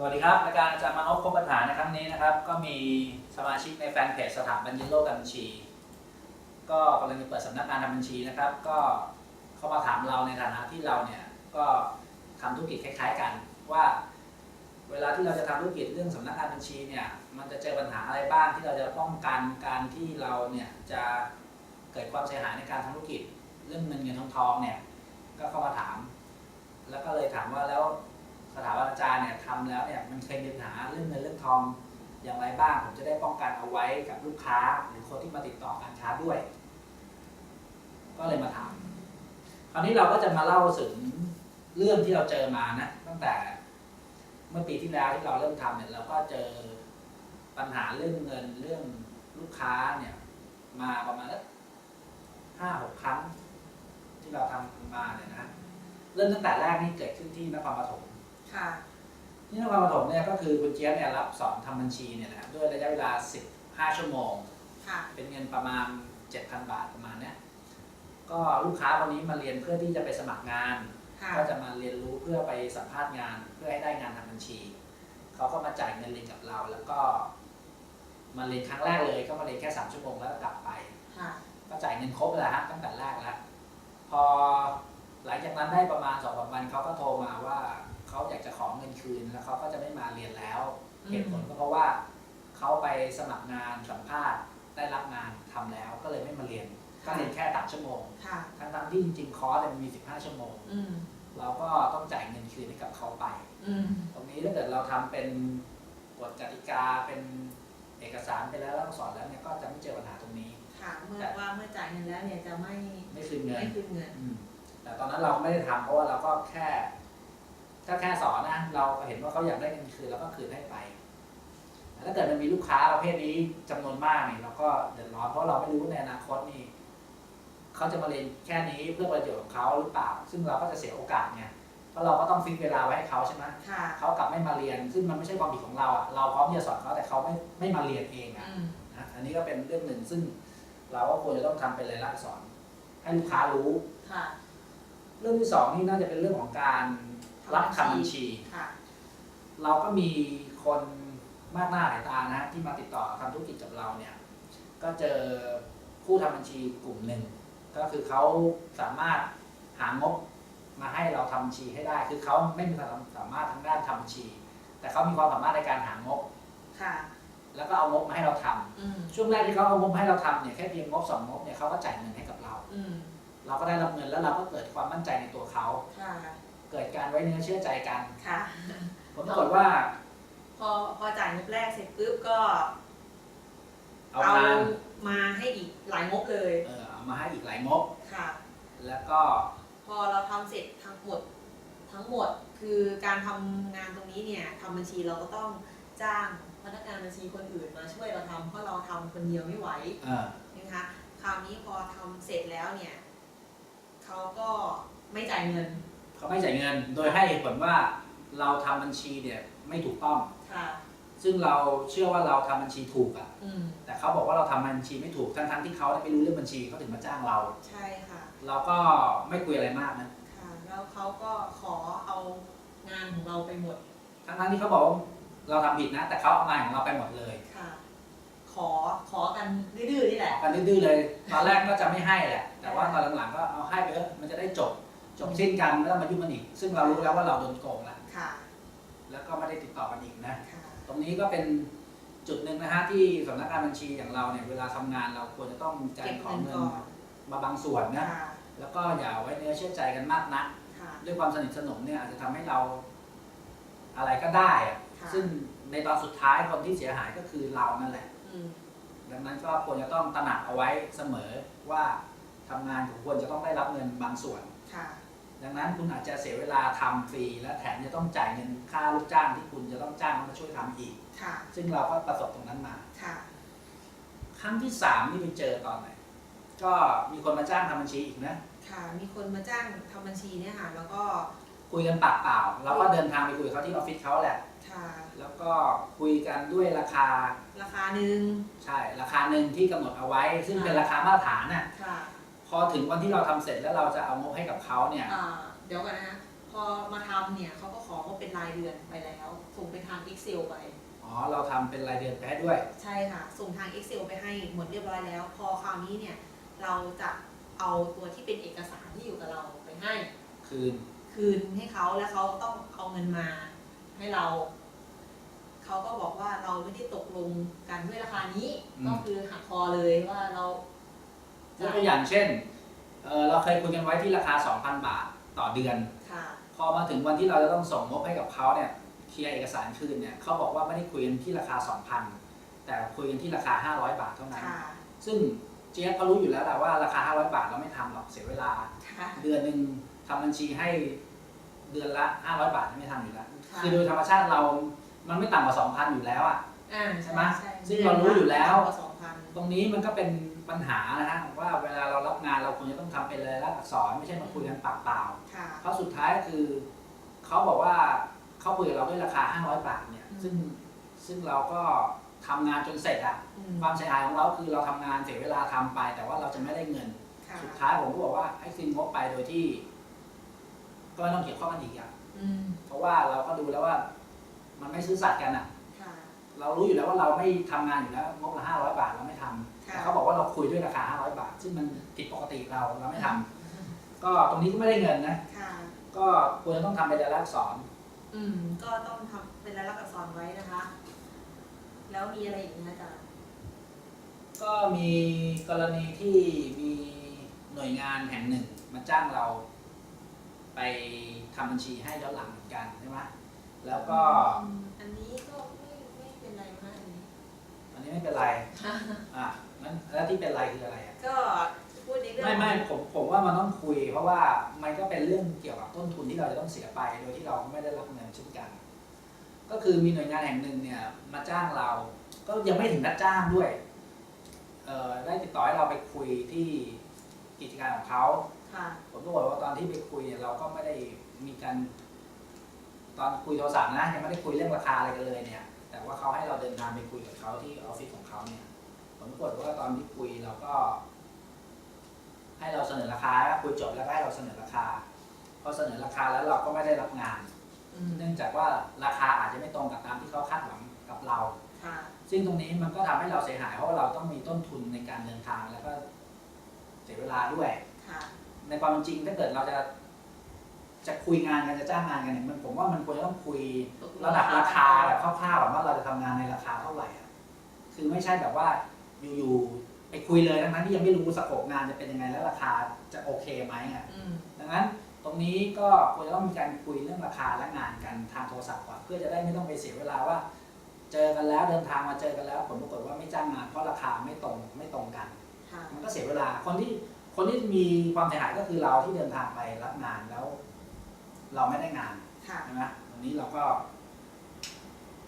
สวัสดีครับรายการอาจารย์มานพพบปัญหาในครั้งนี้นะครับ ก็มีสมาชิกในแฟนเพจสถาบันยินโลกการบัญชี ก็กำลังจะเปิดสำนักงานทำบัญชีนะครับ ก็เข้ามาถามเราในฐานะที่เราเนี่ยก็ทำธุรกิจคล้าย ๆ กันว่า เวลาที่เราจะทำธุรกิจเรื่องสำนักงานบัญชีเนี่ยมันจะเจอปัญหาอะไรบ้างที่เราจะป้องกันการที่เราเนี่ยจะเกิดความเสียหายในการทำธุรกิจ เรื่องเงินเงินทองทองเนี่ยก็เข้ามาถาม แล้วก็เลยถามว่าแล้ว ถาบันอาจารย์เนี่ยทำแล้วเนี่ยมันเคยมีปัญหาเรื่องเงินเรื่องทองอย่างไรบ้าง ผมจะได้ป้องกันเอาไว้กับลูกค้า หรือคนที่มาติดต่อการค้าด้วย ก็เลยมาถามคราวนี้เราก็จะมาเล่าถึงเรื่องที่เราเจอมานะตั้งแต่เมื่อปีที่แล้วที่เราเริ่มทำเนี่ยเราก็เจอปัญหาเรื่องเงินเรื่องลูกค้าเนี่ย มาประมาณห้าหกครั้ง ที่เราทำมาเนี่ยนะเริ่มตั้งแต่แรกนี่เกิดขึ้นที่นครปฐม ค่ะ ที่นครปฐมเนี่ยก็คือคุณเจี๊ยบเนี่ยรับสอนทำบัญชีเนี่ยนะด้วยระยะเวลา 15 ชั่วโมง ค่ะ เป็นเงินประมาณ 7,000 บาทประมาณเนี้ยก็ลูกค้าคนนี้มาเรียนเพื่อที่จะไปสมัครงาน ค่ะ ก็จะมาเรียนรู้เพื่อไปสัมภาษณ์งาน เพื่อให้ได้งานทำบัญชี เขาก็มาจ่ายเงินเรียนกับเรา แล้วก็มาเรียนครั้งแรกเลยก็มาเรียนแค่3ชั่วโมงแล้วก็กลับไป ค่ะ ก็จ่ายเงินครบแล้วฮะตั้งแต่แรกแล้วพอหลังจากนั้นได้ประมาณสองสามวันเขาก็โทรมาว่า เขาอยากจะขอเงินคืนแล้วเขาก็จะไม่มาเรียนแล้วอืมเหตุผลก็เพราะว่าเขาไปสมัครงานสัมภาษณ์ได้รับงานทำแล้วก็เลยไม่มาเรียนก็เรียนแค่ตัดชั่วโมงค่ะทั้งๆที่จริงๆคอร์สเนี่ยมันมี15ชั่วโมงอืมเราก็ต้องจ่ายเงินคืนให้กับเขาไปอืมตรงนี้ถ้าเกิดเราทำเป็นกฎกติกาเป็นเอกสารไปแล้วแล้วก็สอนแล้วเนี่ยก็จะไม่เจอปัญหาตรงนี้ค่ะเมื่อว่าเมื่อจ่ายเงินแล้วเนี่ยจะไม่ไม่คืนเงินไม่คืนเงินอืมแต่ตอนนั้นเราไม่ได้ทำเพราะว่าเราก็แค่ ถ้าแค่สอนนะเราเห็นว่าเขาอยากได้เงินคืนเราก็คืนให้ไปแต่ถ้าเกิดมันมีลูกค้าประเภทนี้จำนวนมากเนี่ยเราก็เดือดร้อนเพราะเราไม่รู้ว่าในอนาคตนี่เขาจะมาเรียนแค่นี้เพื่อประโยชน์ของเขาหรือเปล่า ซึ่งเราก็จะเสียโอกาสไงเพราะเราก็ต้องฟิกเวลาไว้ให้เขาใช่ไหมค่ะเขากลับไม่มาเรียน ซึ่งมันไม่ใช่ความผิดของเราอะเราพร้อมที่จะสอนเขาแต่เขาไม่ไม่มาเรียนเองอะอืมนะอันนี้ก็เป็นเรื่องหนึ่งซึ่ง เราก็ควรจะต้องทำเป็นรายลักษณ์อักษรให้ลูกค้ารู้ค่ะเรื่องที่สองนี่น่าจะเป็นเรื่องของการ รับทำบัญชี ค่ะ เราก็มีคนมากหน้าหลายตานะที่มาติดต่อทำธุรกิจกับเราเนี่ย ก็เจอผู้ทำบัญชีกลุ่มหนึ่ง ก็คือเขาสามารถหางบมาให้เราทำบัญชีให้ได้ คือเขาไม่มีความสามารถทางด้านทำบัญชี แต่เขามีความสามารถในการหางบ ค่ะ แล้วก็เอางบมาให้เราทำอืม ช่วงแรกที่เขาเอางบมาให้เราทำเนี่ยแค่เพียงงบสองงบเนี่ยเขาก็จ่ายเงินให้กับเรา อืม เราก็ได้รับเงินแล้วเราก็เกิดความมั่นใจในตัวเขา ค่ะ เกิดการไว้เนื้อเชื่อใจกัน ค่ะ ผลปรากฏว่าพอพอจ่ายงบแรกเสร็จปุ๊บก็เอางานมาให้อีกหลายงบเลย เออเอามาให้อีกหลายงบ ค่ะ แล้วก็พอเราทำเสร็จทั้งหมดทั้งหมดคือการทำงานตรงนี้เนี่ยทำบัญชีเราก็ต้องจ้างพนักงานบัญชีคนอื่นมาช่วยเราทำเพราะเราทำคนเดียวไม่ไหวเออนะคะคราวนี้พอทำเสร็จแล้วเนี่ยเขาก็ไม่จ่ายเงิน เขาไม่จ่ายเงิน โดยให้เหตุผลว่าเราทำบัญชีเนี่ยไม่ถูกต้อง ค่ะ ซึ่งเราเชื่อว่าเราทำบัญชีถูกอะอืม แต่เขาบอกว่าเราทำบัญชีไม่ถูกทั้งๆที่เขาไม่รู้เรื่องบัญชีเขาถึงมาจ้างเรา ใช่ค่ะ เราก็ไม่คุยอะไรมากนะค่ะ แล้วเขาก็ขอเอางานของเราไปหมด ทั้งๆที่เขาบอกว่าเราทำผิดนะ แต่เขาเอางานของเราไปหมดเลยค่ะ ขอ ขอกันดื้อๆนี่แหละ กันดื้อๆเลย ตอนแรกก็จะไม่ให้แหละ แต่ว่าตอนหลังๆก็เอาให้ไปเถอะมันจะได้จบ จบสิ้นกันไม่ต้องมายุ่งกันอีก ซึ่งเรารู้แล้วว่าเราโดนโกงแล้วค่ะ แล้วก็ไม่ได้ติดต่อกันอีกนะ ค่ะ ตรงนี้ก็เป็นจุดหนึ่งนะฮะที่สำนักงานบัญชีอย่างเราเนี่ยเวลาทำงานเราควรจะต้องจ่ายเก็บขอเงินเงินก่อนมาบางส่วนนะ ค่ะแล้วก็อย่าไว้เนื้อเชื่อใจกันมากนัก ค่ะ ด้วยความสนิทสนมเนี่ยอาจจะทำให้เราอะไรก็ได้อะค่ะ ซึ่งในตอนสุดท้ายคนที่เสียหายก็คือเรานั่นแหละ อืมดังนั้นก็ควรจะต้องตระหนักเอาไว้เสมอว่าทำงานของควรจะต้องได้รับเงินบางส่วน ค่ะ ดังนั้นคุณอาจจะเสียเวลาทำฟรี และแถมจะต้องจ่ายเงินค่าลูกจ้างที่คุณจะต้องจ้างมาช่วยทำอีก ค่ะ ซึ่งเราก็ประสบตรงนั้นมา ค่ะ ครั้งที่สามนี่ไปเจอตอนไหน ก็มีคนมาจ้างทำบัญชีอีกนะ ค่ะ มีคนมาจ้างทำบัญชีเนี่ยค่ะ แล้วก็คุยกันปากเปล่าเราก็เดินทางไปคุยกับเขาที่ออฟฟิศเขาแหละ ค่ะ แล้วก็คุยกันด้วยราคา ราคาหนึ่งใช่ ราคาหนึ่งที่กำหนดเอาไว้ ซึ่งเป็นราคามาตรฐานน่ะ ค่ะ พอถึงวันที่เราทำเสร็จแล้วเราจะเอางบให้กับเขาเนี่ย อ่าเดี๋ยวก่อนนะคะพอมาทำเนี่ยเขาก็ขอว่าเป็นรายเดือนไปแล้ว ส่งไปทาง Excel ไป อ๋อ เราทำเป็นรายเดือนไปให้ด้วย ใช่ค่ะ ส่งทาง Excel ไปให้หมดเรียบร้อยแล้ว พอคราวนี้เนี่ย เราจะเอาตัวที่เป็นเอกสารที่อยู่กับเราไปให้ คืน คืนให้เขาแล้วเขาต้องเอาเงินมาให้เรา เขาก็บอกว่าเราไม่ได้ตกลงกันด้วยราคานี้ อืม ก็คือหักคอเลยว่าเรา ยกตัวอย่างเช่นเออเราเคยคุยกันไว้ที่ราคา 2,000 บาทต่อเดือน ค่ะ พอมาถึงวันที่เราจะต้องส่งงบให้กับเขาเนี่ยเคลียร์เอกสารคืนเนี่ยเขาบอกว่าไม่ได้คุยกันที่ราคา 2,000 แต่คุยกันที่ราคา 500 บาทเท่านั้น ค่ะ ซึ่งเจี๊ยบก็รู้อยู่แล้วแหละว่าราคา 500 บาทเราไม่ทำหรอกเสียเวลา ค่ะ เดือนหนึ่งทำบัญชีให้เดือนละ 500 บาทไม่ทำอยู่แล้วค่ะ คือโดยธรรมชาติเรามันไม่ต่ำกว่า 2,000 อยู่แล้วอะ อ่าใช่ไหมใช่ซึ่งเรารู้อยู่แล้ว สองพัน ตรงนี้มันก็เป็น ปัญหานะฮะว่าเวลาเรารับงานเราควรจะต้องทำเป็นรายลักษณ์อักษรไม่ใช่มาคุยกันปากเปล่าค่ะเพราะสุดท้ายก็คือเขาบอกว่าเขาคุยกับเราด้วยราคา 500 บาทเนี่ยอืมซึ่งซึ่งเราก็ทำงานจนเสร็จอะอืมความเสียหายของเราคือเราทำงานเสียเวลาทำไป แต่ว่าเราจะไม่ได้เงินค่ะสุดท้ายผมก็บอกว่าให้คืนงบไปโดยที่ ก็ไม่ต้องเกี่ยวข้องกันอีกอะอืมเพราะว่าเราก็ดูแล้วว่า มันไม่ซื่อสัตย์กันอะค่ะเรารู้อยู่แล้วว่าเราไม่ทำงานอยู่แล้วงบละ500บาทเราไม่ทำค่ะ แต่เขาบอกว่าเราคุยด้วยราคา 500 บาท ซึ่งมันผิดปกติเราเราไม่ทำก็ตรงนี้ก็ไม่ได้เงินนะ ค่ะ ก็ควรจะต้องทำเป็นรายลักษณ์อักษรอืม ก็ต้องทำเป็นรายลักษณ์อักษรไว้นะคะ แล้วมีอะไรอีกไหมคะอาจารย์ก็มีกรณีที่มีหน่วยงานแห่งหนึ่งมาจ้างเรา ไปทำบัญชีให้ย้อนหลังเหมือนกันใช่ไหมแล้วก็อืมอันนี้ก็ไม่ไม่เป็นไรมากอันนี้ อันนี้ไม่เป็นไร อะงั้นแล้วที่เป็นไรคืออะไรอะ ก็พูดในเรื่องไม่ไม่ผมผมว่ามันต้องคุย เพราะว่ามันก็เป็นเรื่องเกี่ยวกับต้นทุนที่เราจะต้องเสียไป โดยที่เราไม่ได้รับเงินเช่นกัน ก็คือมีหน่วยงานแห่งหนึ่งเนี่ยมาจ้างเรา ก็ยังไม่ถึงนัดจ้างด้วย เอ่อได้ติดต่อให้เราไปคุยที่กิจการของเขา ค่ะผมก็บอกว่าตอนที่ไปคุยเนี่ยเราก็ไม่ได้มีการตอนคุยโทรศัพท์นะยังไม่ได้คุยเรื่องราคาอะไรกันเลยเนี่ย แต่ว่าเขาให้เราเดินทางไปคุยกับเขาที่ออฟฟิศของเขาเนี่ยผลปรากฏว่าตอนที่คุยเราก็ ให้เราเสนอราคาแล้วคุยจบแล้วก็ให้เราเสนอราคาพอเสนอราคาแล้วเราก็ไม่ได้รับงานอืมเนื่องจากว่าราคาอาจจะไม่ตรงกับตามที่เขาคาดหวังกับเราค่ะซึ่งตรงนี้มันก็ทำให้เราเสียหายเพราะว่าเราต้องมีต้นทุนในการเดินทางแล้วก็เสียเวลาด้วยค่ะในความเป็นจริงถ้าเกิดเราจะ จะคุยงานกันจะจ้างงานกันเนี่ยมันผมว่ามันควรจะต้องคุยตกลงระดับราคาแบบคร่าวๆแบบว่าเราจะทำงานในราคาเท่าไหร่อะคือไม่ใช่แบบว่าอยู่ๆไปคุยเลยทั้งๆที่ยังไม่รู้สโคปงานจะเป็นยังไงแล้วราคาจะโอเคไหมอะ อืมดังนั้นตรงนี้ก็ควรจะต้องมีการคุยเรื่องราคาและงานกันทางโทรศัพท์ก่อนเพื่อจะได้ไม่ต้องไปเสียเวลาว่า เจอกันแล้วเดินทางมาเจอกันแล้วผลปรากฏว่าไม่จ้างงานเพราะราคาไม่ตรงไม่ตรงกัน ค่ะมันก็เสียเวลาคนที่คนที่มีความเสียหายก็คือเราที่เดินทางไปรับงานแล้ว เราไม่ได้งานค่ะใช่ไหมตรงนี้เราก็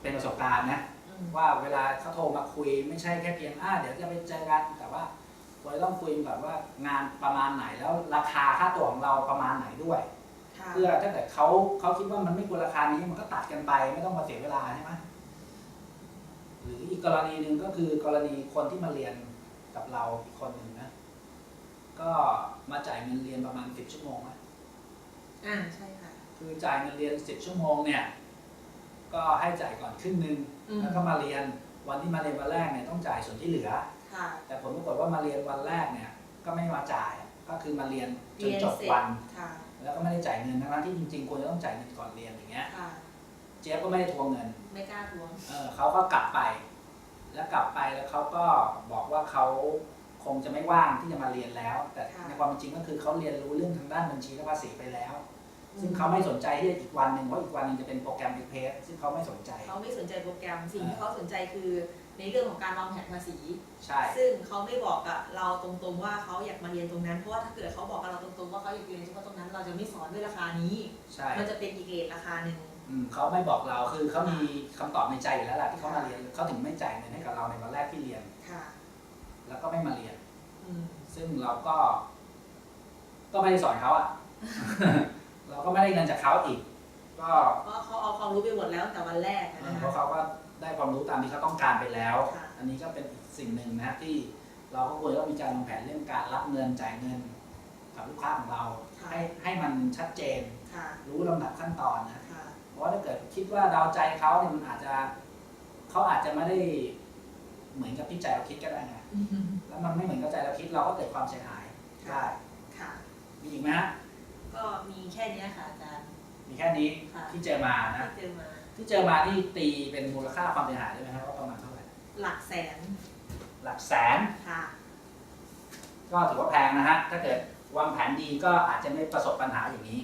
เป็นประสบการณ์นะ อืมว่าเวลาเขาโทรมาคุยไม่ใช่แค่เพียงอ่าเดี๋ยวจะไปเจอกันแต่ว่าควรจะต้องคุยแบบว่างานประมาณไหนแล้วราคาค่าตัวของเราประมาณไหนด้วย ค่ะเพื่อถ้าเกิดเขาเขาคิดว่ามันไม่ควรราคานี้มันก็ตัดกันไปไม่ต้องมาเสียเวลาใช่ไหมหรืออีกกรณีหนึ่งก็คือกรณีคนที่มาเรียนกับเราอีกคนหนึ่งนะ ก็มาจ่ายเงินเรียนประมาณสิบชั่วโมงนะ อ่าใช่ค่ะ คือจ่ายเงินเรียนสิบชั่วโมงเนี่ย ก็ให้จ่ายก่อนครึ่งหนึ่งอืม แล้วก็มาเรียนวันที่มาเรียนวันแรกเนี่ยต้องจ่ายส่วนที่เหลือ ค่ะ แต่ผลปรากฏว่ามาเรียนวันแรกเนี่ยก็ไม่มาจ่ายก็คือมาเรียนจเรีนยนจบเสร็จวัน ค่ะ แล้วก็ไม่ได้จ่ายเงินทั้งๆที่จริงๆควรจะต้องจ่ายเงินก่อนเรียนอย่างเงี้ยค่ะ เจี๊ยบก็ไม่ได้ทวงเงิน ไม่กล้าทวง เออเขาก็กลับไป แล้วกลับไปแล้วเขาก็บอกว่าเขาคงจะไม่ว่างที่จะมาเรียนแล้ว แต่ค่ะ ในความเป็นจริงก็คือเขาเรียนรู้เรื่องทางด้านบัญชีและภาษีไปแล้ว ซึ่งเขาไม่สนใจที่จะอีกวันหนึ่งเพราะอีกวันหนึ่งจะเป็นโปรแกรมบิ๊กเพจซึ่งเขาไม่สนใจ เขาไม่สนใจโปรแกรมสิ่งอ่าที่เขาสนใจคือในเรื่องของการวางแผนภาษี ใช่ ซึ่งเขาไม่บอกกับเราตรงๆว่าเขาอยากมาเรียนตรงนั้นเพราะว่าถ้าเกิดเขาบอกกับเราตรงๆว่าเขาอยากเรียนเฉพาะตรงนั้น เราจะไม่สอนด้วยราคานี้ ใช่มันจะเป็นอีกเรทราคาหนึ่ง อืมเขาไม่บอกเราคือเขามีคำตอบในใจอยู่แล้วแหละที่เขามาเรียนเขาถึงไม่จ่ายเงินให้กับเราในวันแรกที่เรียน ค่ะ แล้วก็ไม่มาเรียน อืมซึ่งเราก็ ก็ไม่ได้สอนเขาอะ เราก็ไม่ได้เงินจากเขาอีก ก็เพราะเขาเอาความรู้ไปหมดแล้วตั้งแต่วันแรกอะเอนะอเพคะ ราะเขาก็ได้ความรู้ตามที่เขาต้องการไปแล้ว ค่ะ อันนี้ก็เป็นอีกสิ่งหนึ่งนะที่เราก็ควรจะต้องมีการวางแผนเรื่องการรับเงินจ่ายเงินกับลูกค้าของเราค่ะให้ให้มันชัดเจน ค่ะรู้ลำดับขั้นตอนนะ ค่ะเพราะว่าถ้าเกิดคิดว่าเดาใจเขาเนี่ยมันอาจจะเขาอาจจะไม่ได้เหมือนกับที่ใจเราคิดก็ได้ไงแล้วมันไม่เหมือนกับใจเราคิดเราก็เกิดความเสียหายได้ค่ะ มีอีกไหมฮะก็มีแค่ เนี้ยค่ะอาจารย์มีแค่นี้ค่ะที่เจอมานะ ที่เจอมาที่เจอมานี่ตีเป็นมูลค่าความเสียหายได้ไหมครับว่าประมาณเท่าไหร่ หลักแสนหลักแสนค่ะ ก็ถือว่าแพงนะฮะ ถ้าเกิดวางแผนดีก็อาจจะไม่ประสบปัญหาอย่างนี้